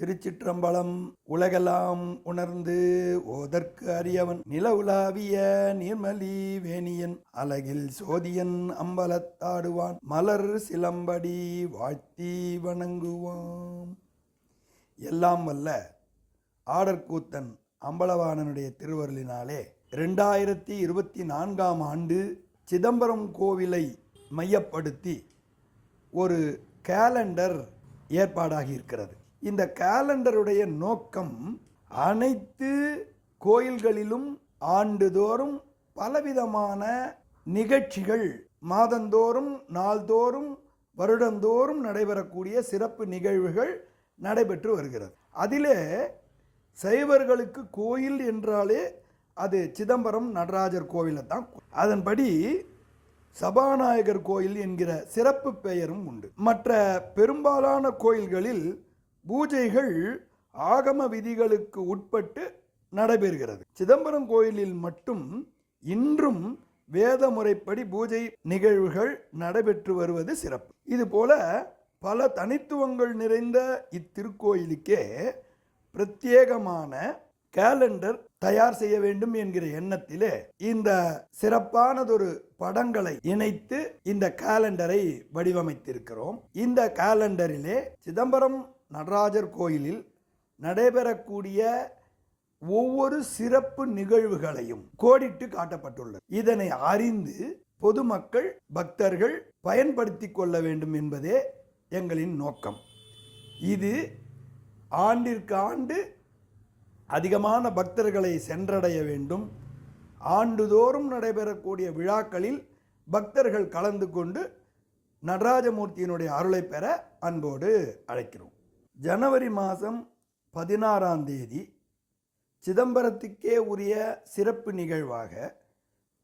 திருச்சிற்றம்பலம் உலகெல்லாம் உணர்ந்து ஓதற்கு அறியவன் நில உலாவிய நீர்மலி வேணியன் அலகில் சோதியன் அம்பலத்தாடுவான் மலர் சிலம்படி வாழ்த்தி வணங்குவான். எல்லாம் வல்ல ஆடற்கூத்தன் அம்பலவாணனுடைய திருவருளினாலே ரெண்டாயிரத்தி இருபத்தி நான்காம் ஆண்டு சிதம்பரம் கோவிலை மையப்படுத்தி ஒரு கேலண்டர் ஏற்பாடாகி இருக்கிறது இந்த கேலண்டருடைய நோக்கம் அனைத்து கோயில்களிலும் ஆண்டுதோறும் பலவிதமான நிகழ்ச்சிகள் மாதந்தோறும் நாள்தோறும் வருடந்தோறும் நடைபெறக்கூடிய சிறப்பு நிகழ்வுகள் நடைபெற்று வருகிறது. அதிலே சைவர்களுக்கு கோயில் என்றாலே அது சிதம்பரம் நடராஜர் கோவிலை தான். அதன்படி சபாநாயகர் கோயில் என்கிற சிறப்பு பெயரும் உண்டு. மற்ற பெரும்பாலான கோயில்களில் பூஜைகள் ஆகம விதிகளுக்கு உட்பட்டு நடைபெறுகிறது. சிதம்பரம் கோயிலில் மட்டும் இன்றும் வேத முறைப்படி பூஜை நிகழ்வுகள் நடைபெற்று வருவது சிறப்பு. இதுபோல பல தனித்துவங்கள் நிறைந்த இத்திருக்கோயிலுக்கே பிரத்யேகமான கேலண்டர் தயார் செய்ய வேண்டும் என்கிற எண்ணத்திலே இந்த சிறப்பானதொரு படங்களை இணைத்து இந்த கேலண்டரை வடிவமைத்திருக்கிறோம். இந்த கேலண்டரிலே சிதம்பரம் நடராஜர் கோயிலில் நடைபெறக்கூடிய ஒவ்வொரு சிறப்பு நிகழ்வுகளையும் கோடிட்டு காட்டப்பட்டுள்ளது. இதனை அறிந்து பொதுமக்கள் பக்தர்கள் பயன்படுத்தி கொள்ள வேண்டும் என்பதே எங்களின் நோக்கம். இது ஆண்டிற்கு ஆண்டு அதிகமான பக்தர்களை சென்றடைய வேண்டும். ஆண்டுதோறும் நடைபெறக்கூடிய விழாக்களில் பக்தர்கள் கலந்து கொண்டு நடராஜமூர்த்தியினுடைய அருளை பெற அன்போடு அழைக்கிறோம். ஜனவரி மாதம் பதினாறாம் தேதி சிதம்பரத்துக்கே உரிய சிறப்பு நிகழ்வாக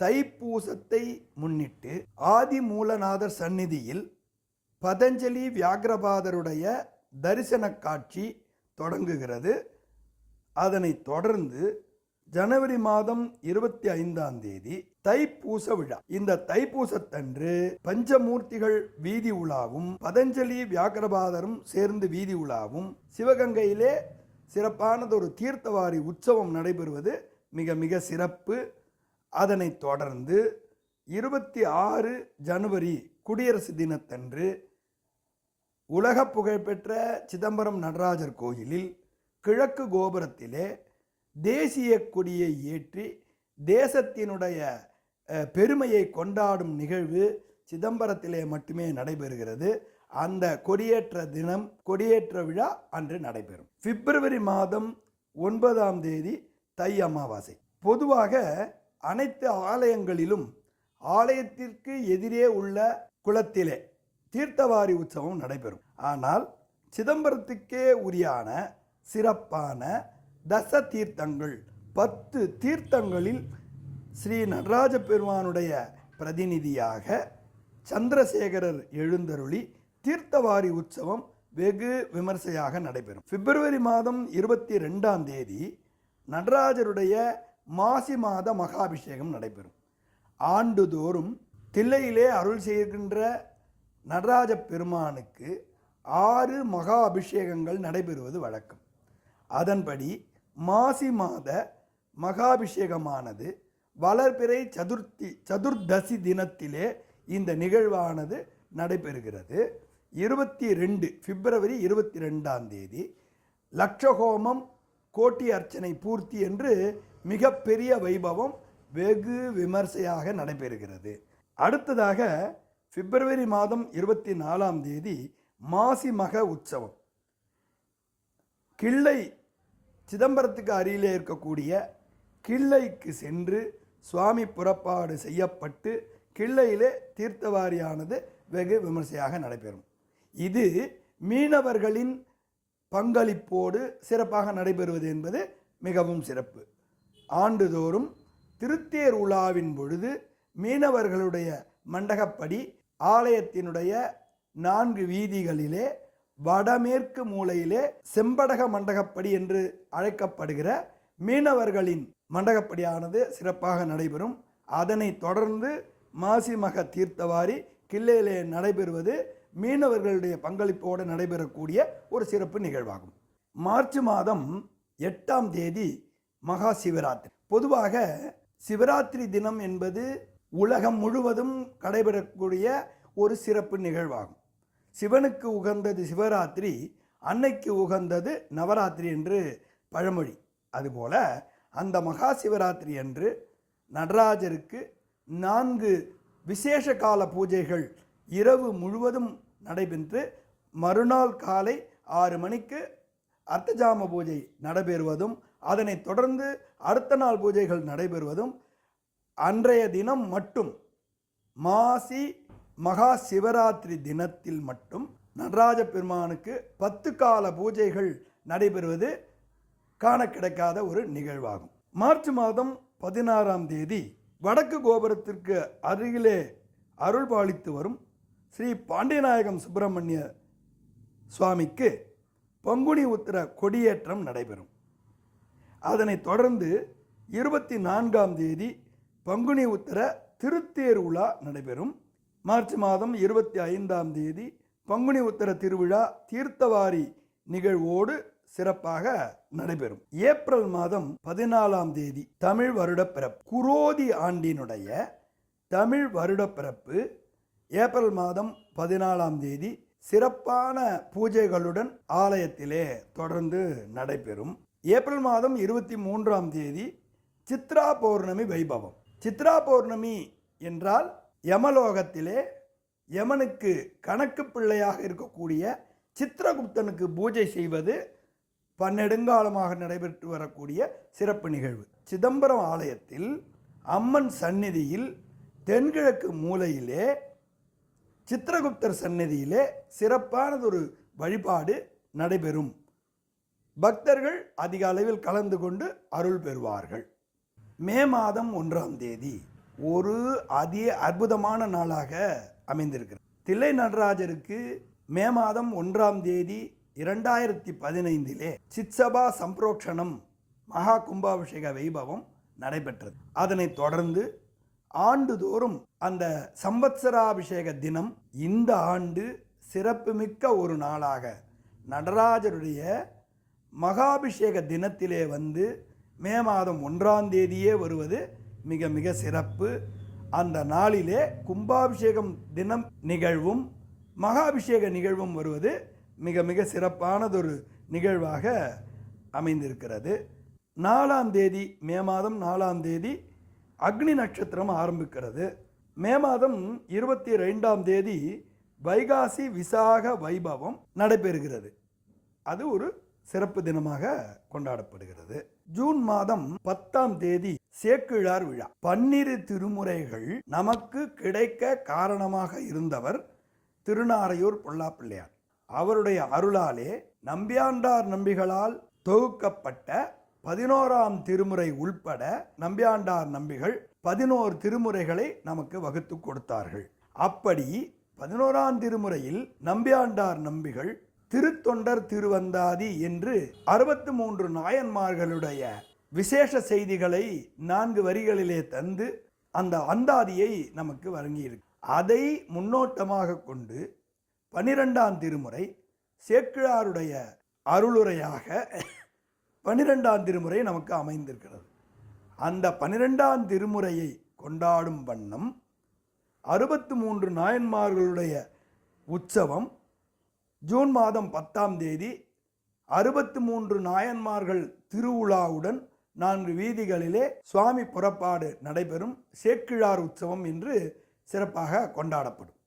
தைப்பூசத்தை முன்னிட்டு ஆதி மூலநாதர் சந்நிதியில் பதஞ்சலி வியாகிரபாதருடைய தரிசன காட்சி தொடங்குகிறது. அதனைத் தொடர்ந்து ஜனவரி மாதம் இருபத்தி ஐந்தாம் தேதி தைப்பூச விழா. இந்த தைப்பூசத்தன்று பஞ்சமூர்த்திகள் வீதி உலாவும் பதஞ்சலி வியாக்கிரபாதரும் சேர்ந்து வீதி உலாவும் சிவகங்கையிலே சிறப்பானதொரு தீர்த்தவாரி உற்சவம் நடைபெறுவது மிக மிக சிறப்பு. அதனைத் தொடர்ந்து இருபத்தி ஆறு ஜனவரி குடியரசு தினத்தன்று உலக புகழ்பெற்ற சிதம்பரம் நடராஜர் கோயிலில் கிழக்கு கோபுரத்திலே தேசிய கொடியை ஏற்றி தேசத்தினுடைய பெருமையை கொண்டாடும் நிகழ்வு சிதம்பரத்திலே மட்டுமே நடைபெறுகிறது. அந்த கொடியேற்ற தினம் கொடியேற்ற விழா அன்று நடைபெறும். பிப்ரவரி மாதம் ஒன்பதாம் தேதி தை அமாவாசை. பொதுவாக அனைத்து ஆலயங்களிலும் ஆலயத்திற்கு எதிரே உள்ள குளத்திலே தீர்த்தவாரி உற்சவம் நடைபெறும். ஆனால் சிதம்பரத்துக்கே உரியான சிறப்பான தச தீர்த்தங்கள் பத்து தீர்த்தங்களில் ஸ்ரீ நடராஜ பெருமானுடைய பிரதிநிதியாக சந்திரசேகரர் எழுந்தருளி தீர்த்தவாரி உற்சவம் வெகு விமர்சையாக நடைபெறும். பிப்ரவரி மாதம் இருபத்தி ரெண்டாம் தேதி நடராஜருடைய மாசி மாத மகாபிஷேகம் நடைபெறும். ஆண்டுதோறும் தில்லையிலே அருள் செய்கின்ற நடராஜ பெருமானுக்கு ஆறு மகா அபிஷேகங்கள் நடைபெறுவது வழக்கம். அதன்படி மாசி மாத மகாபிஷேகமானது வளர்பிறை சதுர்த்தி சதுர்தசி தினத்திலே இந்த நிகழ்வானது நடைபெறுகிறது. இருபத்தி ரெண்டு பிப்ரவரி இருபத்தி ரெண்டாம் தேதி லட்சஹோமம் கோட்டி அர்ச்சனை பூர்த்தி என்று மிகப்பெரிய வைபவம் வெகு விமர்சையாக நடைபெறுகிறது. அடுத்ததாக பிப்ரவரி மாதம் இருபத்தி நாலாம் தேதி மாசி மக உற்சவம். கிள்ளை சிதம்பரத்துக்கு அருகிலே இருக்கக்கூடிய கிள்ளைக்கு சென்று சுவாமி புறப்பாடு செய்யப்பட்டு கிள்ளையிலே தீர்த்தவாரியானது வெகு விமர்சையாக நடைபெறும். இது மீனவர்களின் பங்களிப்போடு சிறப்பாக நடைபெறுவது என்பது மிகவும் சிறப்பு. ஆண்டுதோறும் திருத்தேர் உலாவின் பொழுது மீனவர்களுடைய மண்டகப்படி ஆலயத்தினுடைய நான்கு வீதிகளிலே வடமேற்கு மூலையிலே செம்படக மண்டகப்படி என்று அழைக்கப்படுகிற மீனவர்களின் மண்டகப்படியானது சிறப்பாக நடைபெறும். அதனை தொடர்ந்து மாசிமக தீர்த்தவாரி கிள்ளையிலே நடைபெறுவது மீனவர்களுடைய பங்களிப்போடு நடைபெறக்கூடிய ஒரு சிறப்பு நிகழ்வாகும். மார்ச் மாதம் எட்டாம் தேதி மகா சிவராத்திரி. பொதுவாக சிவராத்திரி தினம் என்பது உலகம் முழுவதும் கடைபெறக்கூடிய ஒரு சிறப்பு நிகழ்வாகும். சிவனுக்கு உகந்தது சிவராத்திரி அன்னைக்கு உகந்தது நவராத்திரி என்று பழமொழி. அதுபோல அந்த மகா சிவராத்திரி அன்று நடராஜருக்கு நான்கு விசேஷ கால பூஜைகள் இரவு முழுவதும் நடைபெற்று மறுநாள் காலை ஆறு மணிக்கு அர்த்தஜாம பூஜை நடைபெறுவதும் அதனைத் தொடர்ந்து அடுத்த நாள் பூஜைகள் நடைபெறுவதும் அன்றைய தினம் மட்டும். மாசி மகா சிவராத்திரி தினத்தில் மட்டும் நடராஜ பெருமானுக்கு பத்து கால பூஜைகள் நடைபெறுவது காண கிடைக்காத ஒரு நிகழ்வாகும். மார்ச் மாதம் பதினாறாம் தேதி வடக்கு கோபுரத்திற்கு அருகிலே அருள் பாலித்து வரும் ஸ்ரீ பாண்டியநாயகம் சுப்பிரமணிய சுவாமிக்கு பங்குனி உத்திர கொடியேற்றம் நடைபெறும். அதனைத் தொடர்ந்து இருபத்தி நான்காம் தேதி பங்குனி உத்திர திருத்தேர் உலா நடைபெறும். மார்ச் மாதம் இருபத்தி ஐந்தாம் தேதி பங்குனி உத்தர திருவிழா தீர்த்தவாரி நிகழ்வோடு சிறப்பாக நடைபெறும். ஏப்ரல் மாதம் பதினாலாம் தேதி தமிழ் வருடப்பிறப்பு. குரோதி ஆண்டினுடைய தமிழ் வருடப்பிறப்பு ஏப்ரல் மாதம் பதினாலாம் தேதி சிறப்பான பூஜைகளுடன் ஆலயத்திலே தொடர்ந்து நடைபெறும். ஏப்ரல் மாதம் இருபத்தி மூன்றாம் தேதி சித்ரா பௌர்ணமி வைபவம். சித்ரா பௌர்ணமி என்றால் யமலோகத்திலே யமனுக்கு கணக்கு பிள்ளையாக இருக்கக்கூடிய சித்திரகுப்தனுக்கு பூஜை செய்வது பன்னெடுங்காலமாக நடைபெற்று வரக்கூடிய சிறப்பு நிகழ்வு. சிதம்பரம் ஆலயத்தில் அம்மன் சந்நிதியில் தென்கிழக்கு மூலையிலே சித்திரகுப்தர் சந்நிதியிலே சிறப்பானதொரு வழிபாடு நடைபெறும். பக்தர்கள் அதிக அளவில் கலந்து கொண்டு அருள் பெறுவார்கள். மே மாதம் ஒன்றாம் தேதி. ஒரு அதி அற்புதமான நாளாக அமைந்திருக்கிறது. தில்லை நடராஜருக்கு மே மாதம் ஒன்றாம் தேதி இரண்டாயிரத்தி பதினைந்திலே சித்சபா சம்ப்ரோக்ஷணம் மகா கும்பாபிஷேக வைபவம் நடைபெற்றது. அதனைத் தொடர்ந்து ஆண்டுதோறும் அந்த சம்பத்சராபிஷேக தினம் இந்த ஆண்டு சிறப்புமிக்க ஒரு நாளாக நடராஜருடைய மகாபிஷேக தினத்திலே வந்து மே மாதம் ஒன்றாம் தேதியே வருவது மிக மிக சிறப்பு. அந்த நாளிலே கும்பாபிஷேகம் தினம் நிகழ்வும் மகாபிஷேக நிகழ்வும் வருவது மிக மிக சிறப்பானதொரு நிகழ்வாக அமைந்திருக்கிறது. நாலாம் தேதி மே மாதம் நாலாம் தேதி அக்னி நட்சத்திரம் ஆரம்பிக்கிறது. மே மாதம் இருபத்தி ரெண்டாம் தேதி வைகாசி விசாக வைபவம் நடைபெறுகிறது. அது ஒரு சிறப்பு தினமாக கொண்டாடப்படுகிறது. ஜூன் மாதம் பத்தாம் தேதி சேக்கிழார் விழா. பன்னிரு திருமுறைகள் நமக்கு கிடைக்க காரணமாக இருந்தவர் திருநாரையூர் பொல்லாப்பிள்ளையார். அவருடைய அருளாலே நம்பியாண்டார் நம்பிகளால் தொகுக்கப்பட்ட பதினோராம் திருமுறை உள்பட நம்பியாண்டார் நம்பிகள் பதினோரு திருமுறைகளை நமக்கு வகுத்து கொடுத்தார்கள். அப்படி பதினோராம் திருமுறையில் நம்பியாண்டார் நம்பிகள் திருத்தொண்டர் திருவந்தாதி என்று அறுபத்து மூன்று நாயன்மார்களுடைய விசேஷ செய்திகளை நான்கு வரிகளிலே தந்து அந்த அந்தாதியை நமக்கு வழங்கியிருக்கு. அதை முன்னோட்டமாக கொண்டு பனிரெண்டாம் திருமுறை சேக்கிழாருடைய அருளுரையாக பனிரெண்டாம் திருமுறை நமக்கு அமைந்திருக்கிறது. அந்த பனிரெண்டாம் திருமுறையை கொண்டாடும் வண்ணம் அறுபத்து மூன்று நாயன்மார்களுடைய உற்சவம் ஜூன் மாதம் பத்தாம் தேதி அறுபத்து மூன்று நாயன்மார்கள் திருவிழாவுடன் நான்கு வீதிகளிலே சுவாமி புறப்பாடு நடைபெறும் சேக்கிழார் உற்சவம் என்று சிறப்பாக கொண்டாடப்படும்.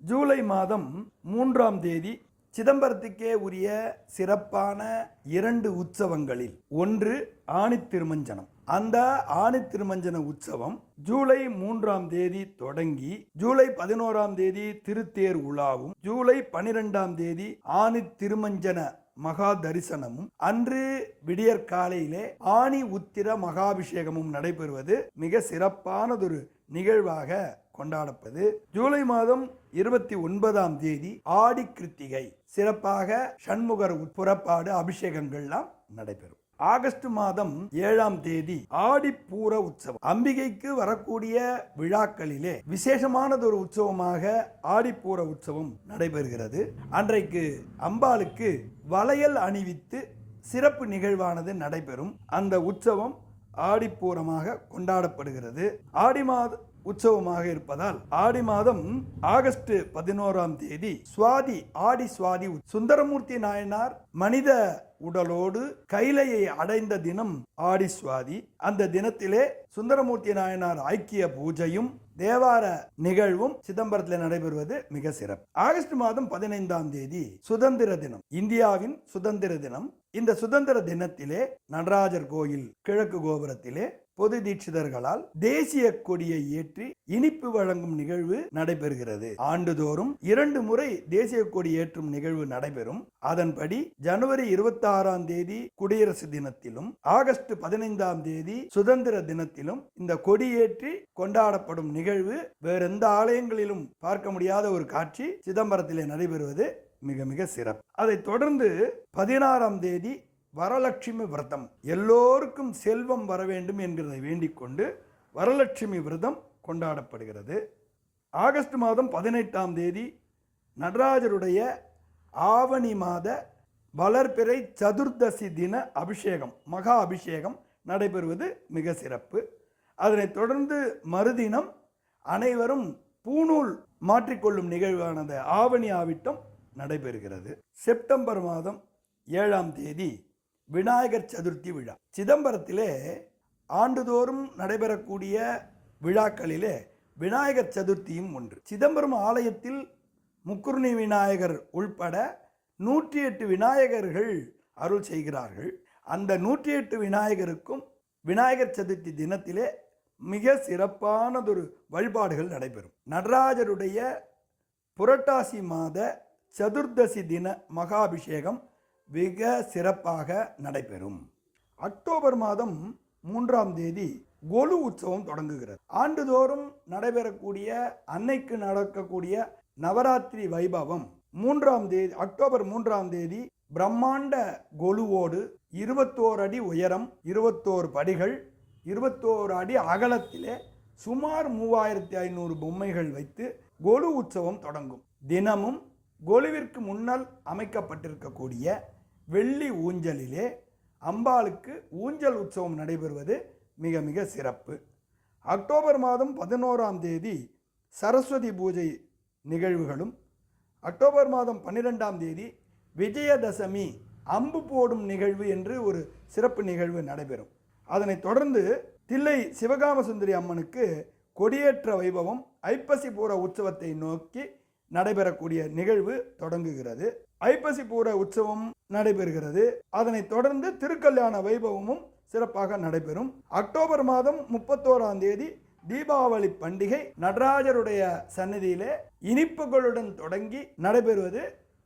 ஜூலை மாதம் மூன்றாம் தேதி சிதம்பரத்துக்கே உரிய சிறப்பான இரண்டு உற்சவங்களில் ஒன்று ஆணி திருமஞ்சனம் அந்த ஆணி திருமஞ்சன உற்சவம் ஜூலை மூன்றாம் தேதி தொடங்கி ஜூலை பதினோராம் தேதி திருத்தேர் உலாவும் ஜூலை பனிரெண்டாம் தேதி ஆணி திருமஞ்சன மகா தரிசனமும் அன்று விடியற் காலையிலே ஆணி உத்திர மகாபிஷேகமும் நடைபெறுவது மிக சிறப்பானதொரு நிகழ்வாக கொண்டாடப்பது ஜூலை மாதம் இருபத்தி ஒன்பதாம் தேதி ஆடி கிருத்திகை சிறப்பாக சண்முகர் புறப்பாடு அபிஷேகங்கள்லாம் நடைபெறும். ஆகஸ்ட் மாதம் ஏழாம் தேதி ஆடிப்பூர உற்சவம். அம்பிகைக்கு வரக்கூடிய விழாக்களிலே விசேஷமானது ஒரு உற்சவமாக ஆடிப்பூர உற்சவம் நடைபெறுகிறது. அன்றைக்கு அம்பாளுக்கு வளையல் அணிவித்து சிறப்பு நிகழ்வானது நடைபெறும். அந்த உற்சவம் ஆடிப்பூரமாக கொண்டாடப்படுகிறது. ஆடி மாத உற்சவமாக இருப்பதால் ஆடி மாதம் ஆகஸ்ட் பதினோராம் தேதி சுவாதி ஆடி சுவாதி சுந்தரமூர்த்தி நாயனார் மனித உடலோடு கைலையை அடைந்த தினம் ஆடி சுவாதி. அந்த தினத்திலே சுந்தரமூர்த்தி நாயனார் ஐக்கிய பூஜையும் தேவார நிகழ்வும் சிதம்பரத்தில் நடைபெறுவது மிக சிறப்பு. ஆகஸ்ட் மாதம் பதினைந்தாம் தேதி சுதந்திர தினம். இந்தியாவின் சுதந்திர தினம். இந்த சுதந்திர தினத்திலே நடராஜர் கோயில் கிழக்கு கோபுரத்திலே பொது தீட்சிதர்களால் தேசிய கொடியை ஏற்றி இனிப்பு வழங்கும் நிகழ்வு நடைபெறுகிறது. ஆண்டுதோறும் இரண்டு முறை தேசிய கொடி ஏற்றும் நிகழ்வு நடைபெறும். அதன்படி ஜனவரி இருபத்தி ஆறாம் தேதி குடியரசு தினத்திலும் ஆகஸ்ட் பதினைந்தாம் தேதி சுதந்திர தினத்திலும் இந்த கொடியேற்றி கொண்டாடப்படும் நிகழ்வு வேற எந்த ஆலயங்களிலும் பார்க்க முடியாத ஒரு காட்சி சிதம்பரத்திலே நடைபெறுவது மிக மிக சிறப்பு. அதைத் தொடர்ந்து பதினாறாம் தேதி வரலட்சுமி விரதம். எல்லோருக்கும் செல்வம் வர வேண்டும் என்கிறதை வேண்டிக் கொண்டு வரலட்சுமி விரதம் கொண்டாடப்படுகிறது. ஆகஸ்ட் மாதம் பதினெட்டாம் தேதி நடராஜருடைய ஆவணி மாத வளர்பிறை சதுர்தசி தின அபிஷேகம் மகா அபிஷேகம் நடைபெறுவது மிக சிறப்பு. அதனைத் தொடர்ந்து மறுதினம் அனைவரும் பூநூல் மாற்றிக்கொள்ளும் நிகழ்வானது ஆவணி ஆவிட்டம் நடைபெறுகிறது. செப்டம்பர் மாதம் ஏழாம் தேதி விநாயகர் சதுர்த்தி விழா. சிதம்பரத்திலே ஆண்டுதோறும் நடைபெறக்கூடிய விழாக்களிலே விநாயகர் சதுர்த்தியும் ஒன்று. சிதம்பரம் ஆலயத்தில் முக்குருணி விநாயகர் உள்பட நூற்றி எட்டு விநாயகர்கள் அருள் செய்கிறார்கள். அந்த நூற்றி எட்டு விநாயகருக்கும் விநாயகர் சதுர்த்தி தினத்திலே மிக சிறப்பானதொரு வழிபாடுகள் நடைபெறும். நடராஜருடைய புரட்டாசி மாத சதுர்தசி தின மகாபிஷேகம் மிக சிறப்பாக நடைபெறும். அக்டோபர் மாதம் மூன்றாம் தேதி கொலு உற்சவம் தொடங்குகிறது. ஆண்டுதோறும் நடைபெறக்கூடிய அன்னைக்கு நடக்கக்கூடிய நவராத்திரி வைபவம் மூன்றாம் தேதி அக்டோபர் மூன்றாம் தேதி பிரம்மாண்ட கொலுவோடு இருபத்தோரு அடி உயரம் இருபத்தோரு படிகள் இருபத்தோரு அடி அகலத்திலே சுமார் மூவாயிரத்தி ஐநூறு பொம்மைகள் வைத்து கொலு உற்சவம் தொடங்கும். தினமும் கொலுவிற்கு முன்னால் அமைக்கப்பட்டிருக்கக்கூடிய வெள்ளி ஊஞ்சலிலே அம்பாளுக்கு ஊஞ்சல் உற்சவம் நடைபெறுவது மிக மிக சிறப்பு. அக்டோபர் மாதம் பதினோராம் தேதி சரஸ்வதி பூஜை நிகழ்வுகளும் அக்டோபர் மாதம் பன்னிரெண்டாம் தேதி விஜயதசமி அம்பு போடும் நிகழ்வு என்று ஒரு சிறப்பு நிகழ்வு நடைபெறும். அதனைத் தொடர்ந்து தில்லை சிவகாமசுந்தரி அம்மனுக்கு கொடியேற்ற வைபவம் ஐப்பசி பூர உற்சவத்தை நோக்கி நடைபெறக்கூடிய நிகழ்வு தொடங்குகிறது. ஐப்பசி பூர உற்சவம் நடைபெறுகிறது. அதனைத் தொடர்ந்து திருக்கல்யாண வைபவமும் சிறப்பாக நடைபெறும். அக்டோபர் மாதம் முப்பத்தோராம் தேதி தீபாவளி பண்டிகை நடராஜருடைய சன்னதியிலே இனிப்புகளுடன் தொடங்கி நடைபெறுவது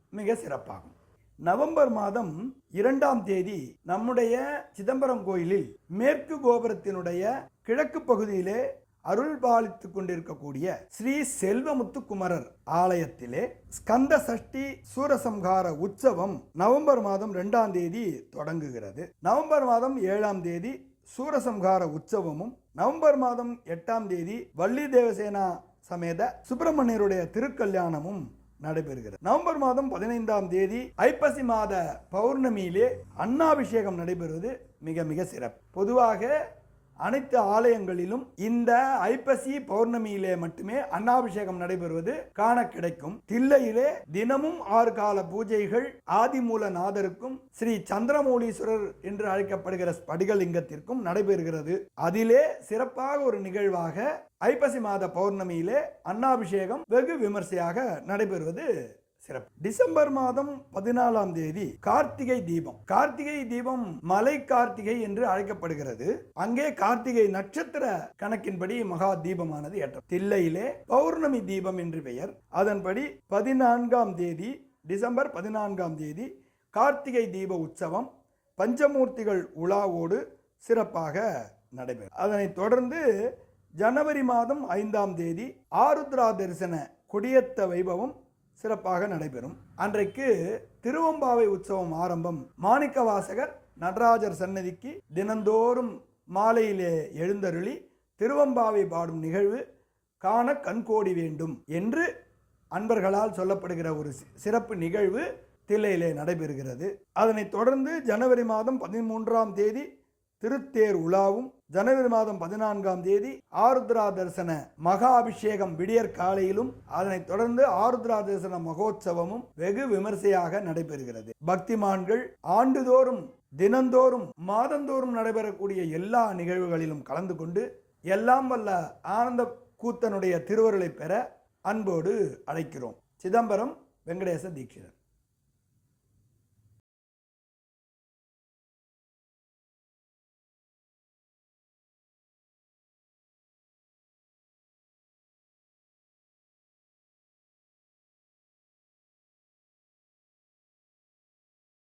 மிக சிறப்பாகும். நவம்பர் மாதம் இரண்டாம் தேதி நம்முடைய சிதம்பரம் கோயிலில் மேற்கு கோபுரத்தினுடைய கிழக்கு பகுதியிலே அருள் கொண்டிருக்கக்கூடிய ஸ்ரீ செல்வமுத்து குமரர் ஆலயத்திலே ஸ்கந்த சஷ்டி சூரசம்ஹார உற்சவம் நவம்பர் மாதம் இரண்டாம் தேதி தொடங்குகிறது. நவம்பர் மாதம் ஏழாம் தேதி சூரசம்ஹார உற்சவமும் நவம்பர் மாதம் எட்டாம் தேதி வள்ளி தேவசேனா சமேத சுப்பிரமணியருடைய திருக்கல்யாணமும் நடைபெறுகிறது. நவம்பர் மாதம் பதினைந்தாம் தேதி ஐப்பசி மாத பௌர்ணமியிலே அன்னாபிஷேகம் நடைபெறுவது மிக மிக சிறப்பு. பொதுவாக அனைத்து ஆலயங்களிலும் இந்த ஐப்பசி பௌர்ணமியிலே மட்டுமே அன்னாபிஷேகம் நடைபெறுவது காண கிடைக்கும். தில்லையிலே தினமும் ஆறு கால பூஜைகள் ஆதிமூல நாதருக்கும் ஸ்ரீ சந்திரமௌலீஸ்வரர் என்று அழைக்கப்படுகிற ஸ்படிகலிங்கத்திற்கும் நடைபெறுகிறது. அதிலே சிறப்பாக ஒரு நிகழ்வாக ஐப்பசி மாத பௌர்ணமியிலே அன்னாபிஷேகம் வெகு விமர்சையாக நடைபெறுவது. சிறப்பு. டிசம்பர் மாதம் பதினாலாம் தேதி கார்த்திகை தீபம். கார்த்திகை தீபம் மலை கார்த்திகை என்று அழைக்கப்படுகிறது. அங்கே கார்த்திகை நட்சத்திர கணக்கின்படி மகா தீபமானது ஏற்றம். தில்லையிலே பௌர்ணமி தீபம் என்று பெயர். அதன்படி பதினான்காம் தேதி டிசம்பர் பதினான்காம் தேதி கார்த்திகை தீப உற்சவம் பஞ்சமூர்த்திகள் உலாவோடு சிறப்பாக நடைபெறும். அதனைத் தொடர்ந்து ஜனவரி மாதம் ஐந்தாம் தேதி ஆருத்ரா தரிசன கொடியத்த வைபவம் சிறப்பாக நடைபெறும். அன்றைக்கு திருவம்பாவை உற்சவம் ஆரம்பம் மாணிக்க வாசகர் நடராஜர் சன்னதிக்கு தினந்தோறும் மாலையிலே எழுந்தருளி திருவம்பாவை பாடும் நிகழ்வு காண கண்கோடி வேண்டும் என்று அன்பர்களால் சொல்லப்படுகிற ஒரு சிறப்பு நிகழ்வு தில்லையிலே நடைபெறுகிறது. அதனைத் தொடர்ந்து ஜனவரி மாதம் பதிமூன்றாம் தேதி திருத்தேர் உலாவும் ஜனவரி மாதம் பதினான்காம் தேதி ஆருத்ரா தரிசன மகா அபிஷேகம் விடியற் காலையிலும் அதனைத் தொடர்ந்து ஆருத்ரா தரிசன மகோத்சவமும் வெகு விமர்சையாக நடைபெறுகிறது. பக்திமான்கள் ஆண்டுதோறும் தினந்தோறும் மாதந்தோறும் நடைபெறக்கூடிய எல்லா நிகழ்வுகளிலும் கலந்து கொண்டு எல்லாம் வல்ல ஆனந்த கூத்தனுடைய திருவருளை பெற அன்போடு அழைக்கிறோம். சிதம்பரம் வெங்கடேச தீட்சிதர்.